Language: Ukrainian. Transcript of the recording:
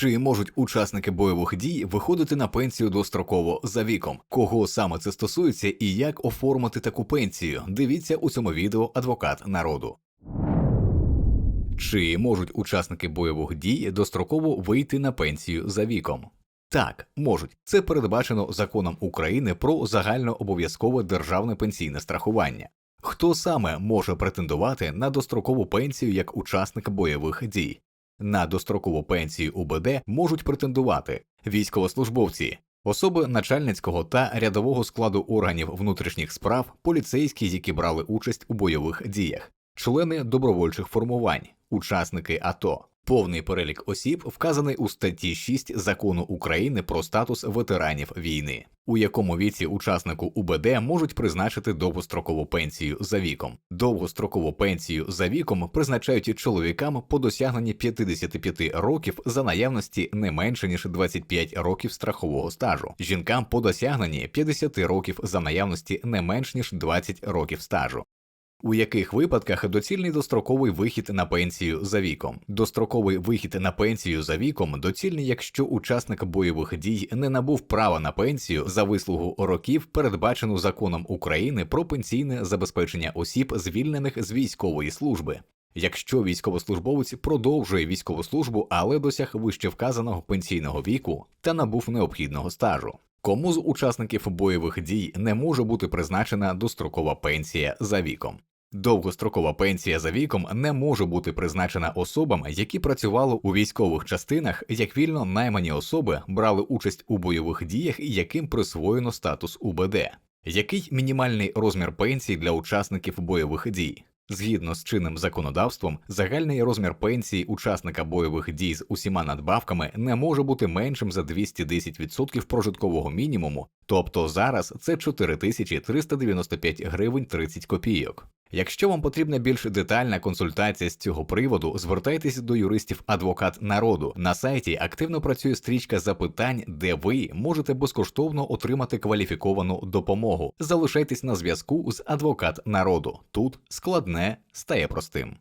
Чи можуть учасники бойових дій виходити на пенсію достроково за віком? Кого саме це стосується і як оформити таку пенсію? Дивіться у цьому відео адвокат народу. Чи можуть учасники бойових дій достроково вийти на пенсію за віком? Так, можуть. Це передбачено законом України про загальнообов'язкове державне пенсійне страхування. Хто саме може претендувати на дострокову пенсію як учасник бойових дій? На дострокову пенсію УБД можуть претендувати військовослужбовці, особи начальницького та рядового складу органів внутрішніх справ, поліцейські, які брали участь у бойових діях, члени добровольчих формувань, учасники АТО. Повний перелік осіб вказаний у статті 6 закону України про статус ветеранів війни, у якому віці учаснику УБД можуть призначити довгострокову пенсію за віком. Довгострокову пенсію за віком призначають чоловікам по досягненні 55 років за наявності не менше ніж 25 років страхового стажу, жінкам по досягненні 50 років за наявності не менш ніж 20 років стажу. У яких випадках доцільний достроковий вихід на пенсію за віком? Достроковий вихід на пенсію за віком доцільний, якщо учасник бойових дій не набув права на пенсію за вислугу років, передбачену законом України про пенсійне забезпечення осіб, звільнених з військової служби. Якщо військовослужбовець продовжує військову службу, але досяг вище вказаного пенсійного віку та набув необхідного стажу. Кому з учасників бойових дій не може бути призначена дострокова пенсія за віком? Довгострокова пенсія за віком не може бути призначена особам, які працювали у військових частинах, як вільно наймані особи брали участь у бойових діях яким присвоєно статус УБД. Який мінімальний розмір пенсії для учасників бойових дій? Згідно з чинним законодавством, загальний розмір пенсії учасника бойових дій з усіма надбавками не може бути меншим за 210% прожиткового мінімуму, тобто зараз це 4395 гривень 30 копійок. Якщо вам потрібна більш детальна консультація з цього приводу, звертайтеся до юристів адвокат народу. На сайті активно працює стрічка запитань, де ви можете безкоштовно отримати кваліфіковану допомогу. Залишайтесь на зв'язку з адвокат народу. Тут складне стає простим.